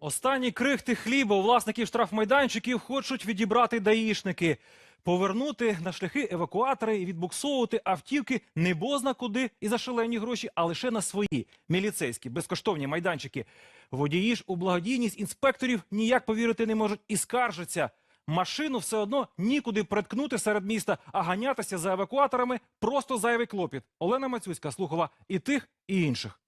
Останні крихти хліба у власників штрафмайданчиків хочуть відібрати даїшники. Повернути на шляхи евакуатори і відбуксовувати автівки не бозна куди і за шалені гроші, а лише на свої міліцейські безкоштовні майданчики. Водії ж у благодійність інспекторів ніяк повірити не можуть і скаржаться. Машину все одно нікуди приткнути серед міста, а ганятися за евакуаторами просто зайвий клопіт. Олена Мацюська слухова і тих, і інших.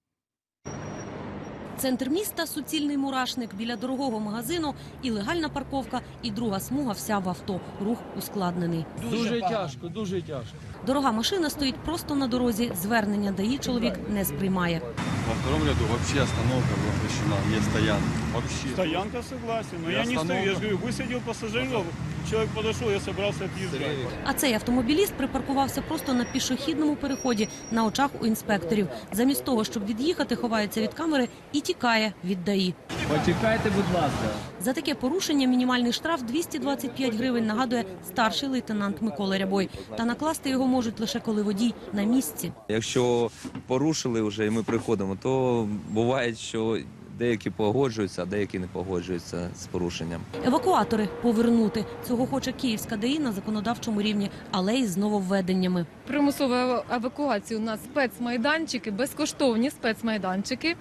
Центр міста суцільний мурашник біля дорогого магазину, і легальна парковка, і друга смуга вся в авто. Рух ускладнений. Дуже тяжко, дуже тяжко. Дорога машина стоїть просто на дорозі. Звернення ДАІ чоловік не сприймає. Во втором ряду вообще остановка запрещена, не стоянка. Вообще. Стоянка согласен, И я не стою. Я же говорю, высадил пассажиров, человек подошел, я собрался отъезжать. А цей автомобіліст припаркувався просто на пішохідному переході на очах у інспекторів. Замість того, щоб від'їхати, ховається від камери і тікає від ДАІ. Почекайте, будь ласка. За таке порушення мінімальний штраф 225 гривень, нагадує старший лейтенант Микола Рябой. Та накласти його можуть лише коли водій на місці. Якщо порушили вже і ми приходимо, то буває, що деякі погоджуються, а деякі не погоджуються з порушенням. Евакуатори повернути. Цього хоче Київська ДАІ на законодавчому рівні, але із нововведеннями. примусову ев- евакуацію на спецмайданчики, безкоштовні спецмайданчики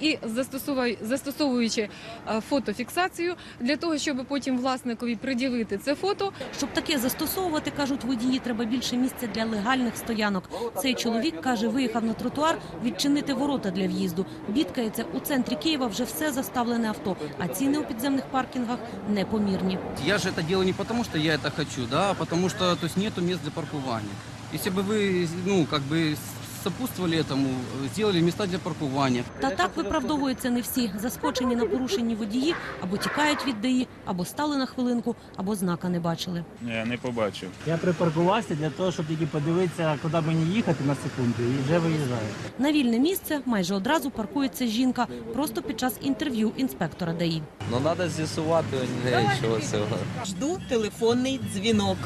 І застосовуй- застосовуючи е, фотофіксацію для того, щоб потім власникові приділити це фото, Щоб таке застосовувати, кажуть водії, треба більше місця для легальних стоянок. Цей чоловік каже, виїхав на тротуар відчинити ворота для в'їзду. Бідкається у центрі Києва вже все заставлене авто, а ціни у підземних паркінгах непомірні. Я же это делаю не потому, что я это хочу, да, а потому что то есть, нету мест для паркования. Если бы вы, ну, как бы сопутствовали этому, сделали места для паркования. Та так виправдовуються не всі. Заскочені на порушенні водії або тікають від ДАІ, або стали на хвилинку, або знака не бачили. Ні, не побачив. Я припаркувався для того, щоб тільки подивитися, куди мені їхати на секунду, і вже виїжджаю. На вільне місце майже одразу паркується жінка, просто під час інтерв'ю інспектора ДАІ. Ну треба з'ясувати нічого цього. Жду телефонний дзвінок.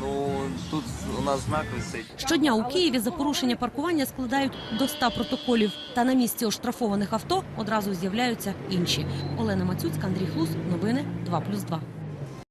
Ну тут у нас знак висить. Щодня у Києві за порушення паркування складають до 100 протоколів. Та на місці оштрафованих авто одразу з'являються інші. Олена Мацюцька, Андрій Хлус. Новини 2+,2.